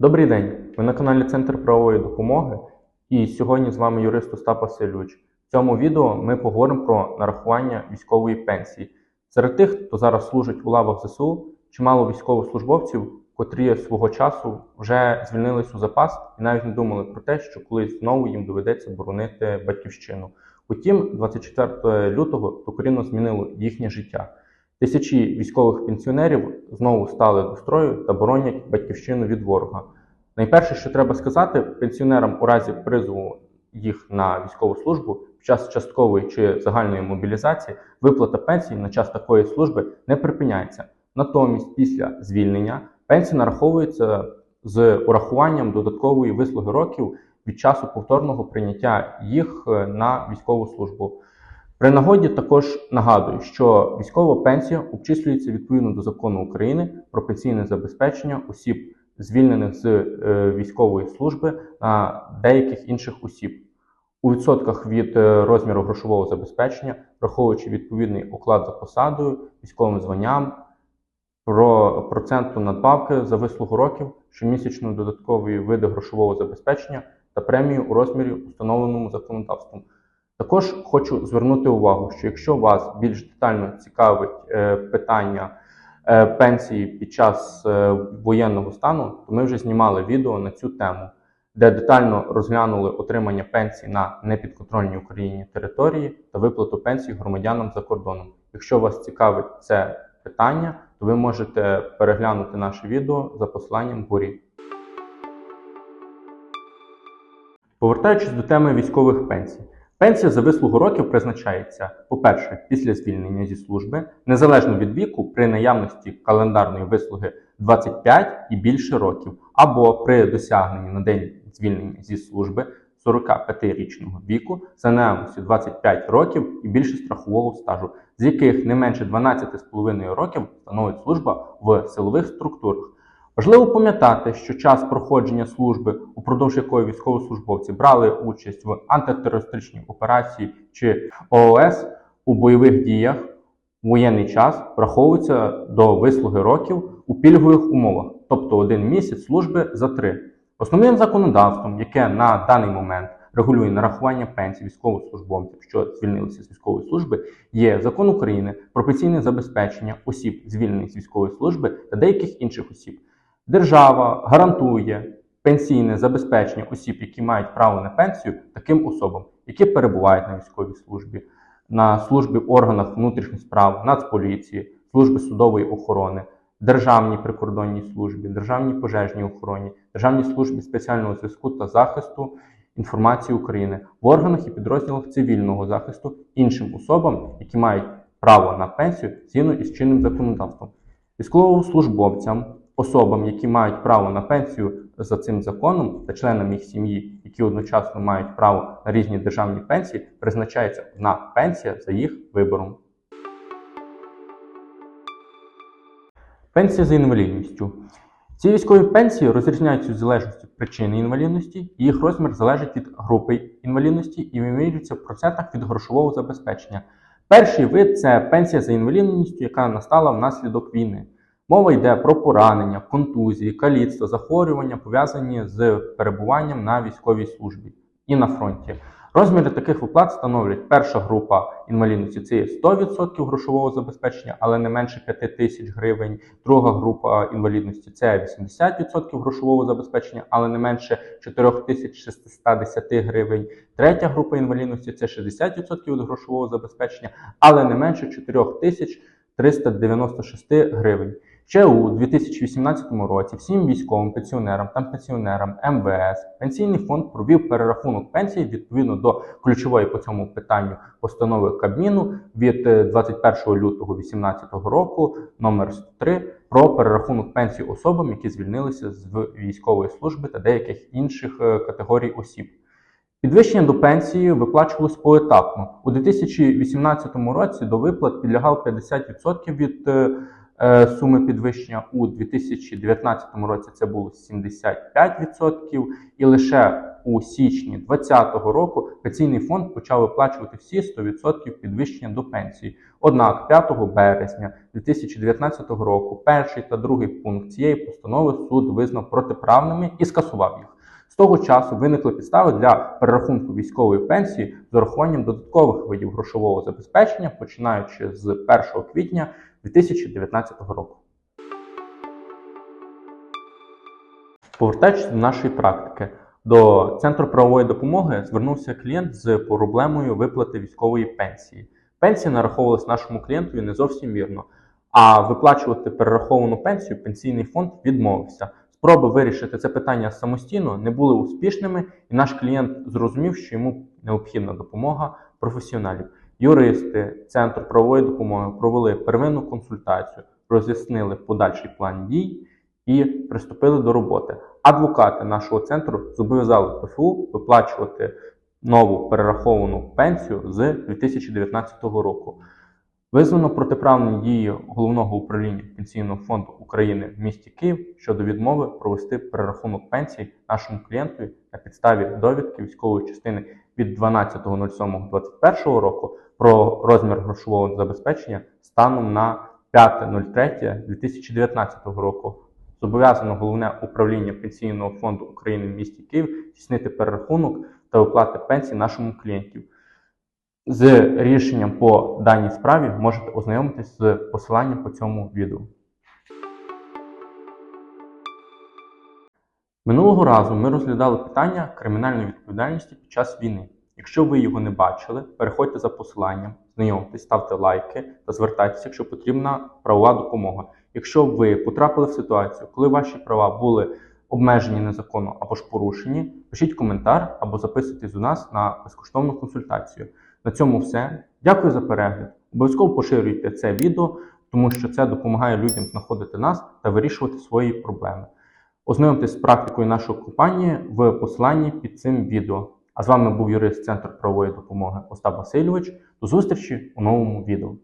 Добрий день! Ви на каналі Центр правової допомоги. І сьогодні з вами юрист Остап Васильович. В цьому відео ми поговоримо про нарахування військової пенсії. Серед тих, хто зараз служить у лавах ЗСУ, чимало військовослужбовців, котрі свого часу вже звільнились у запас і навіть не думали про те, що колись знову їм доведеться боронити батьківщину. Утім, 24 лютого докорінно змінило їхнє життя. Тисячі військових пенсіонерів знову стали до строю та боронять батьківщину від ворога. Найперше, що треба сказати, пенсіонерам у разі призову їх на військову службу під час часткової чи загальної мобілізації виплата пенсії на час такої служби не припиняється. Натомість, після звільнення пенсія нараховується з урахуванням додаткової вислуги років від часу повторного прийняття їх е, на військову службу. При нагоді також нагадую, що військова пенсія обчислюється відповідно до закону України про пенсійне забезпечення осіб, звільнених з е, військової служби на деяких інших осіб. У відсотках від е, розміру грошового забезпечення, враховуючи відповідний оклад за посадою, військовим званням, про проценту надбавки за вислугу років, щомісячно додаткові види грошового забезпечення та премію у розмірі, установленому законодавством. Також хочу звернути увагу, що якщо вас більш детально цікавить е, питання е, пенсії під час е, воєнного стану, то ми вже знімали відео на цю тему, де детально розглянули отримання пенсій на непідконтрольній Україні території та виплату пенсій громадянам за кордоном. Якщо вас цікавить це питання, то ви можете переглянути наше відео за посиланням вгорі. Повертаючись до теми військових пенсій. Пенсія за вислугу років призначається, по-перше, після звільнення зі служби, незалежно від віку, при наявності календарної вислуги 25 і більше років, або при досягненні на день звільнення зі служби 45-річного віку за наявності 25 років і більше страхового стажу, з яких не менше 12,5 років становить служба в силових структурах. Важливо пам'ятати, що час проходження служби, упродовж якої військовослужбовці брали участь в антитерористичній операції чи ООС у бойових діях в воєнний час враховується до вислуги років у пільгових умовах, тобто один місяць служби за три. Основним законодавством, яке на даний момент регулює нарахування пенсій військовослужбовців, що звільнилися з військової служби, є закон України про пенсійне забезпечення осіб, звільнених з військової служби та деяких інших осіб. Держава гарантує пенсійне забезпечення осіб, які мають право на пенсію, таким особам, які перебувають на військовій службі, на службі в органах внутрішніх справ, Нацполіції, служби судової охорони, державній прикордонній службі, державній пожежній охороні, державній службі спеціального зв'язку та захисту інформації України в органах і підрозділах цивільного захисту іншим особам, які мають право на пенсію згідно із чинним законодавством, військовослужбовцям особам, які мають право на пенсію за цим законом та членам їх сім'ї, які одночасно мають право на різні державні пенсії, призначається одна пенсія за їх вибором. Пенсія за інвалідністю. Ці військові пенсії розрізняються в залежності причини інвалідності, їх розмір залежить від групи інвалідності і вимірюється в процентах від грошового забезпечення. Перший вид це пенсія за інвалідністю, яка настала внаслідок війни. Мова йде про поранення, контузії, каліцтво, захворювання, пов'язані з перебуванням на військовій службі і на фронті. Розміри таких виплат становлять перша група інвалідності це є 100% грошового забезпечення, але не менше 5 тисяч гривень. Друга група інвалідності це 80% грошового забезпечення, але не менше 4610 гривень. Третя група інвалідності це 60% від грошового забезпечення, але не менше 4396 гривень. Ще у 2018 році всім військовим пенсіонерам та пенсіонерам МВС пенсійний фонд провів перерахунок пенсії відповідно до ключової по цьому питанню постанови Кабміну від 21 лютого 2018 року номер 103 про перерахунок пенсій особам, які звільнилися з військової служби та деяких інших е, категорій осіб. Підвищення до пенсії виплачувалось поетапно. У 2018 році до виплат підлягав 50% від Е, Суми підвищення у 2019 році це було 75%, і лише у січні 2020 року пенсійний фонд почав виплачувати всі 100% підвищення до пенсії. Однак 5 березня 2019 року перший та другий пункт цієї постанови суд визнав протиправними і скасував їх. Того часу виникли підстави для перерахунку військової пенсії з урахуванням додаткових видів грошового забезпечення, починаючи з 1 квітня 2019 року. Повертаючись до нашої практики, до центру правової допомоги звернувся клієнт з проблемою виплати військової пенсії. Пенсія нараховувалась нашому клієнтові не зовсім вірно, а виплачувати перераховану пенсію пенсійний фонд відмовився. Спроби вирішити це питання самостійно не були успішними, і наш клієнт зрозумів, що йому необхідна допомога професіоналів. Юристи Центру правової допомоги провели первинну консультацію, роз'яснили подальший план дій і приступили до роботи. Адвокати нашого центру зобов'язали ПФУ виплачувати нову перераховану пенсію з 2019 року. Визнано протиправні дії головного управління Пенсійного фонду України в місті Київ щодо відмови провести перерахунок пенсій нашому клієнтові на підставі довідки військової частини від 12.07.2021 року про розмір грошового забезпечення станом на 5.03.2019 року. Зобов'язано головне управління Пенсійного фонду України в місті Київ здійснити перерахунок та виплати пенсій нашому клієнтів. З рішенням по даній справі можете ознайомитись з посиланням по цьому відео. Минулого разу ми розглядали питання кримінальної відповідальності під час війни. Якщо ви його не бачили, переходьте за посиланням, знайомтесь, ставте лайки та звертайтеся, якщо потрібна правова допомога. Якщо ви потрапили в ситуацію, коли ваші права були обмежені незаконно або ж порушені, пишіть коментар або записуйтесь у нас на безкоштовну консультацію. На цьому все. Дякую за перегляд. Обов'язково поширюйте це відео, тому що це допомагає людям знаходити нас та вирішувати свої проблеми. Ознайомтесь з практикою нашої компанії в посиланні під цим відео. А з вами був юрист Центру правової допомоги Остап Васильович. До зустрічі у новому відео.